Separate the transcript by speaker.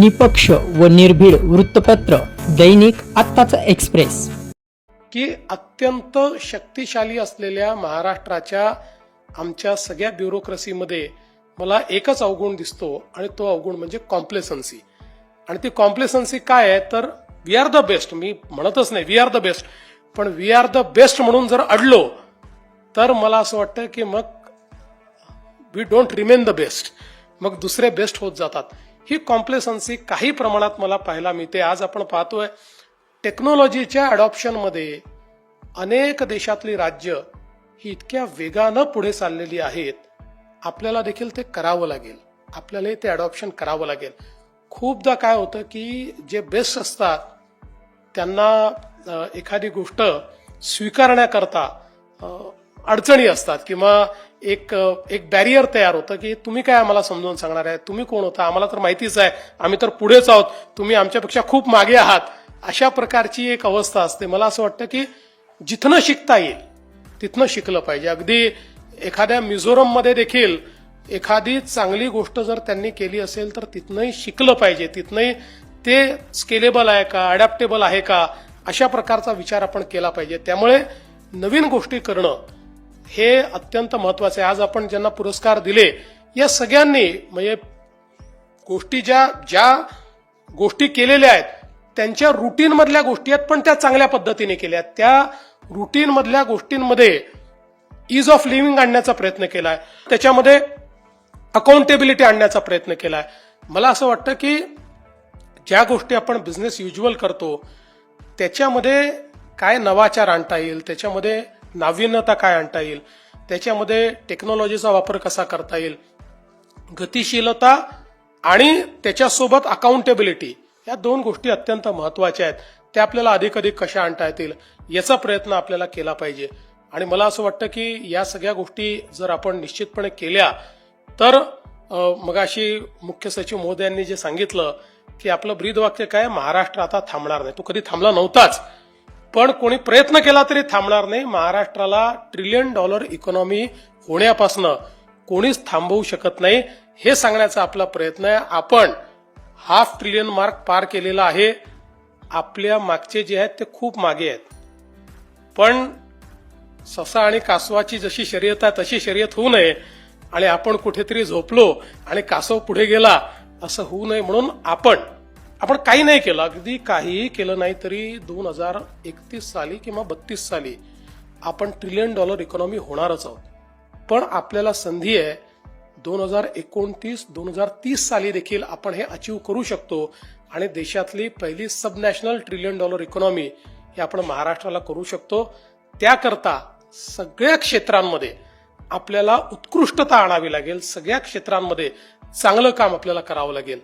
Speaker 1: निपक्ष व निर्भीड वृत्तपत्र दैनिक आत्ताचा एक्सप्रेस.
Speaker 2: की अत्यंत शक्तिशाली असलेल्या महाराष्ट्राच्या आमच्या सगळ्या ब्युरोक्रेसीमध्ये मला एकच अवगुण दिसतो आणि तो अवगुण म्हणजे कॉम्प्लेसन्सी आणि ती कॉम्प्लेसन्सी काय आहे? तर वी आर द बेस्ट मी म्हणतच नाही वी आर द बेस्ट पण वी आर द बेस्ट म्हणून जर अडलो तर मला असं वाटतं की मग we don't remain the best मग दुसरे बेस्ट होत जातात. ही कॉम्प्लेसन्सी काही प्रमाणात मला पाहायला मिळते. आज आपण पाहतोय टेक्नॉलॉजीच्या अडॉप्शनमध्ये अनेक देशातली राज्य ही इतक्या वेगानं पुढे चाललेली आहेत. आपल्याला देखील ते करावं लागेल. आपल्याला ते अडॉप्शन करावं लागेल. खूपदा काय होतं की जे बेस्ट असतात त्यांना एखादी गोष्ट स्वीकारण्याकरता अडचणी असतात किंवा एक एक बॅरियर तयार होतं की तुम्ही काय आम्हाला समजावून सांगणार आहे? तुम्ही कोण होता? आम्हाला तर माहितीच आहे. आम्ही तर पुढेच आहोत. तुम्ही आमच्यापेक्षा खूप मागे आहात. अशा प्रकारची एक अवस्था असते. मला असं वाटतं की जिथनं शिकता येईल तिथनं शिकलं पाहिजे. अगदी एखाद्या मिझोरममध्ये देखील एखादी चांगली गोष्ट जर त्यांनी केली असेल तर तिथनंही शिकलं पाहिजे. तिथनंही ते स्केलेबल आहे का अडॅप्टेबल आहे का अशा प्रकारचा विचार आपण केला पाहिजे. त्यामुळे नवीन गोष्टी करणं हे अत्यंत महत्वाचं आहे. आज आपण ज्यांना पुरस्कार दिले या सगळ्यांनी म्हणजे गोष्टी ज्या ज्या गोष्टी केलेल्या आहेत त्यांच्या रुटीन मधल्या गोष्टी आहेत पण त्या चांगल्या पद्धतीने केल्या आहेत. त्या रुटीन मधल्या गोष्टींमध्ये इज ऑफ लिव्हिंग आणण्याचा प्रयत्न केलाय. त्याच्यामध्ये अकाउंटेबिलिटी आणण्याचा प्रयत्न केलाय. मला असं वाटतं की ज्या गोष्टी आपण बिझनेस युज्युअल करतो त्याच्यामध्ये काय नवाचार आणता येईल त्याच्यामध्ये नाविन्यता काय आणता येईल? त्याच्यामध्ये टेक्नॉलॉजीचा वापर कसा करता येईल? गतिशीलता आणि त्याच्यासोबत अकाउंटेबिलिटी या दोन गोष्टी अत्यंत महत्त्वाच्या आहेत. त्या आपल्याला अधिक अधिक कशा आणता येतील याचा प्रयत्न आपल्याला केला पाहिजे. आणि मला असं वाटतं की या सगळ्या गोष्टी जर आपण निश्चितपणे केल्या तर मग अशी मुख्य सचिव महोदयांनी जे सांगितलं की आपलं ब्रीदवाक्य काय? महाराष्ट्र आता थांबणार नाही. तो कधी थांबला नव्हताच. पण कोणी प्रयत्न केला तरी थांबणार नाही. महाराष्ट्राला ट्रिलियन डॉलर इकॉनॉमी होण्यापासनं कोणीच थांबवू शकत नाही. हे सांगण्याचा आपला प्रयत्न आहे. आपण हाफ ट्रिलियन मार्क पार केलेला आहे. आपल्या मागचे जे आहेत ते खूप मागे आहेत. पण ससा आणि कासवाची जशी शर्यत आहे तशी शर्यत होऊ नये. आणि आपण कुठेतरी झोपलो आणि कासव पुढे गेला असं होऊ नये म्हणून आपण आपण काही नाही केलं अगदी काहीही केलं नाही तरी दोन हजार एकतीस साली किंवा बत्तीस साली आपण ट्रिलियन डॉलर इकॉनॉमी होणारच आहोत. पण आपल्याला संधी आहे दोन हजार एकोणतीस दोन हजार तीस साली देखील आपण हे अचीव करू शकतो आणि देशातली पहिली सबनॅशनल ट्रिलियन डॉलर इकॉनॉमी हे आपण महाराष्ट्राला करू शकतो. त्याकरता सगळ्या क्षेत्रांमध्ये आपल्याला उत्कृष्टता आणावी लागेल सगळ्या क्षेत्रांमध्ये चांगलं काम आपल्याला करावं लागेल.